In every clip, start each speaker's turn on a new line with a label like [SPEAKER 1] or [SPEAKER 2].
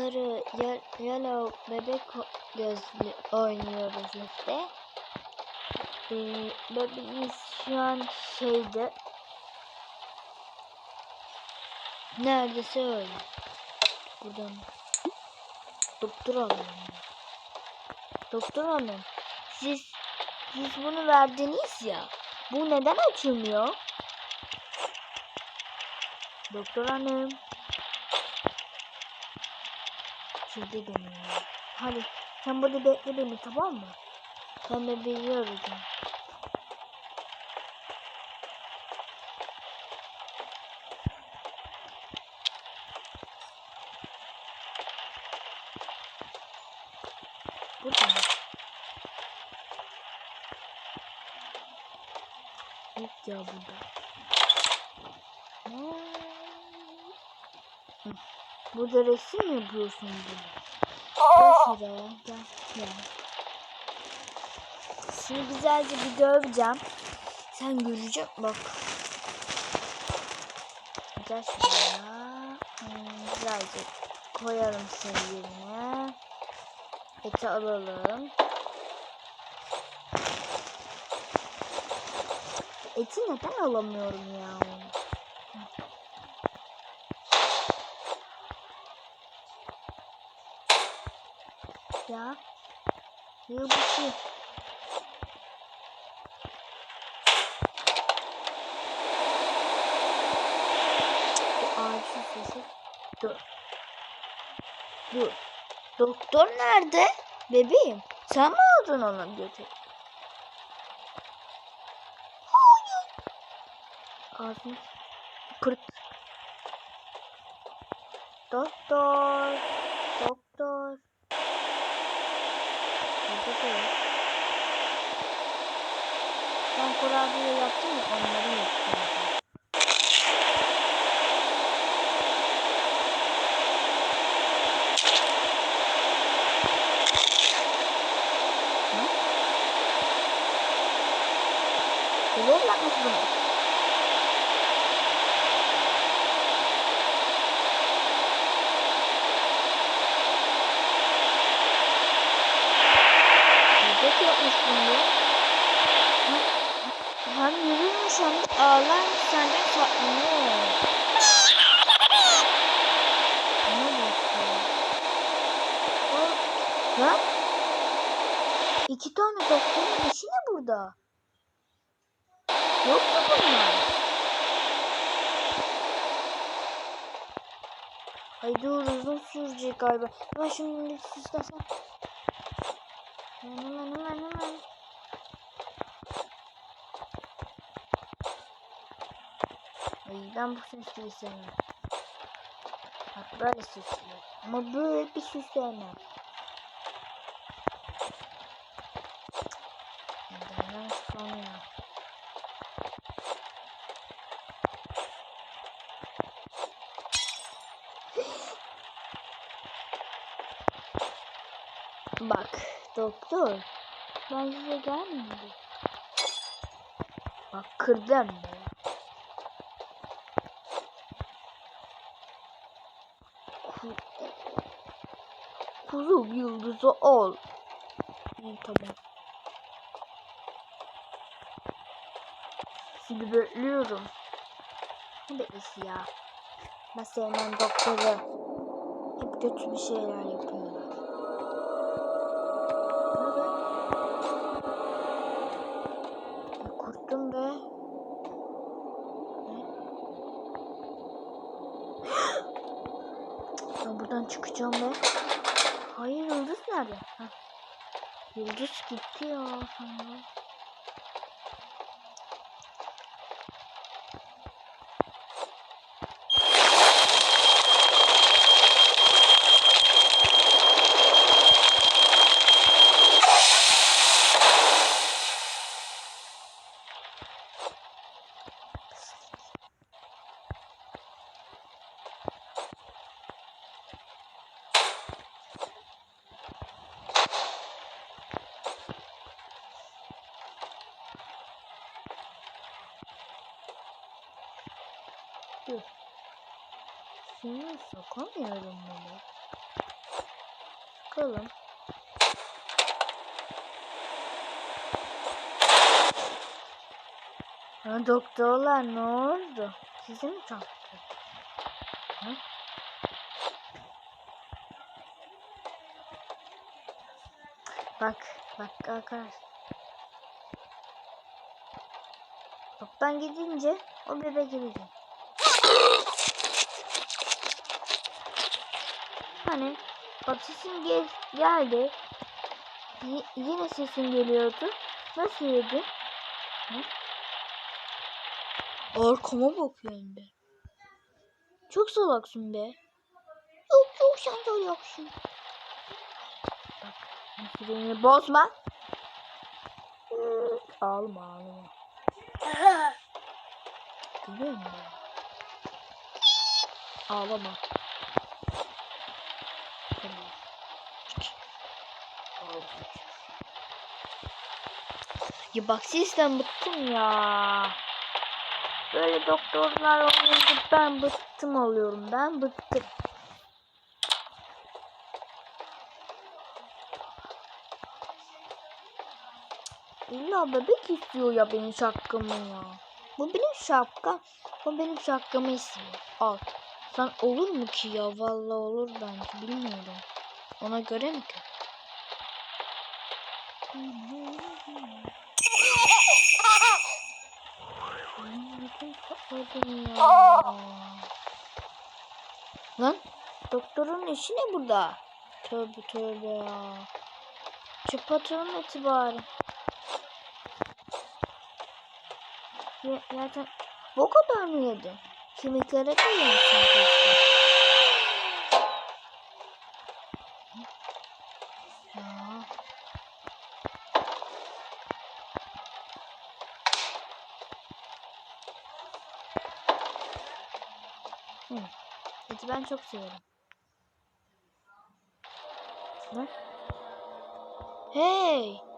[SPEAKER 1] sarı ye- yellow bebek gözlü oynuyoruz işte. Ee, bebeğimiz şu an şeyde neredeyse öyle. Buradan doktor hanım. Doktor hanım siz siz bunu verdiniz ya. Bu neden açılmıyor? Doktor hanım. Şurada dönüyor. Hadi sen burada bekle beni tamam mı? Ben bebeği arayacağım. Burada mı? Yok ya burada. Ne? Hı. Burada resim mi yapıyorsun bunu? Gel şuraya gel gel. Şimdi güzelce bir döveceğim. Sen göreceksin bak. Gel şuraya. Hmm, güzelce koyalım seni yerine. Eti alalım. Eti neden alamıyorum ya? Ya. Şey. Bu ağacın sesi. Dur. Dur. Doktor nerede? Bebeğim. Sen mi aldın onu götür? Hayır. Ağzını kırık. Doktor. Doktor. Burada da yok. Ben kurabiye yaptım ya onları yapıyorum. Ne? Biliyor yapmış bunu. Bebek senden saklanıyor. Lan? İki tane doktorun işi ne burada? Yok mu bunlar? Ay dur uzun sürecek galiba. Hemen şimdi süslesem. Hemen hemen hemen hemen. Ay ben bu süsleri sevmem. Bak böyle süslüyor. Ama böyle bir süs sevmem. Neden sonra? Bak doktor. Ben size gelmedim. Bak kırdım be. Kuzu yıldızı ol. İyi tamam. Şimdi bekliyorum. Ne beklesi ya? Ben sevmem doktoru. Hep kötü bir şeyler yapıyorlar. Ya korktum be. Ben buradan çıkacağım be. Hayır Yıldız nerede? Heh. Yıldız gitti ya sonra. Dur. Şunu sokamıyorum bunu. Bakalım. Ha, doktorlar ne oldu? Sizi mi çarptı? Hı? Bak, bak arkadaş. Bak ben gidince o bebek gidecek. Hani bak sesin gel geldi. Y- yine sesin geliyordu. Nasıl yedin? Hı? Arkama bakıyor hem de. Çok salaksın be. Yok yok sen salaksın. Bak süreni bozma. Görüyor musun? Ağlama. Ya bak sizden bıktım ya. Böyle doktorlar olunca ben bıktım oluyorum. Ben bıktım. İlla bebek istiyor ya benim şapkamı ya. Bu benim şapkam. Bu benim şapkamı istiyor. Al. Sen olur mu ki ya? Vallahi olur bence. Bilmiyorum. Ona göre mi ki? Lan doktorun işi ne burada? Tövbe tövbe ya. Şu patronun eti bari. Ya, zaten bu kadar mı yedin? Kemiklere de Hı. Eti ben çok severim. Ne? Hey!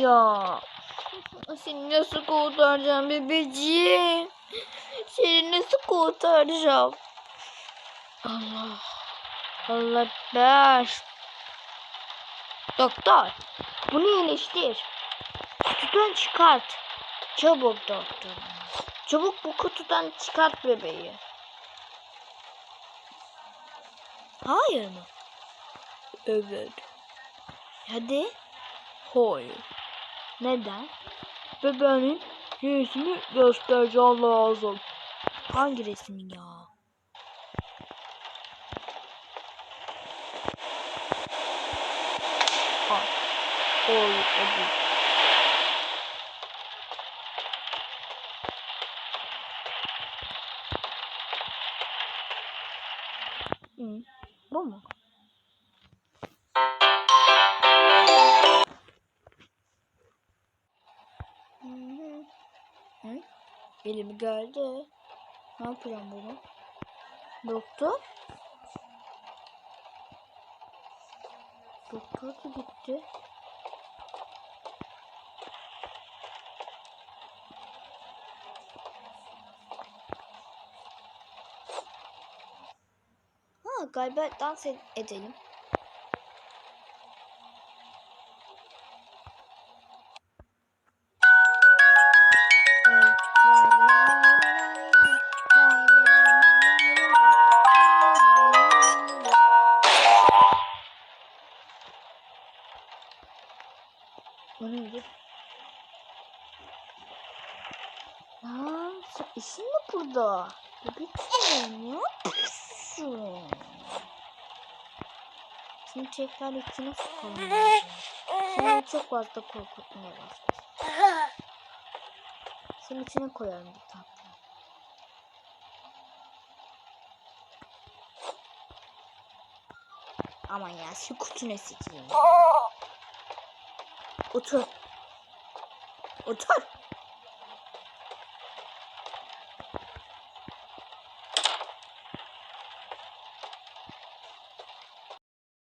[SPEAKER 1] Ya seni nasıl kurtaracağım bebeğim? Seni nasıl kurtaracağım? Allah. Allah ver. Doktor. Bunu iyileştir. Kutudan çıkart. Çabuk doktor. Çabuk bu kutudan çıkart bebeği. Hayır mı? Evet. Hadi. Hayır. Neden? Bebeğin resmi göstereceğim lazım. Hangi resmin ya? Al. Hayır, hadi. Elimi geldi. Ne yapacağım bunu? Doktor? Doktor da gitti. Ha galiba dans ed- edelim. Aa, sen işin mi burada? Bebeksin ne yapıyorsun? Şimdi tekrar içine sokalım. Şimdi çok fazla korkutmaya başlasın. Şimdi içine koyalım bir tatlı. Aman ya şu kutunu sikeyim. Otur. Otur.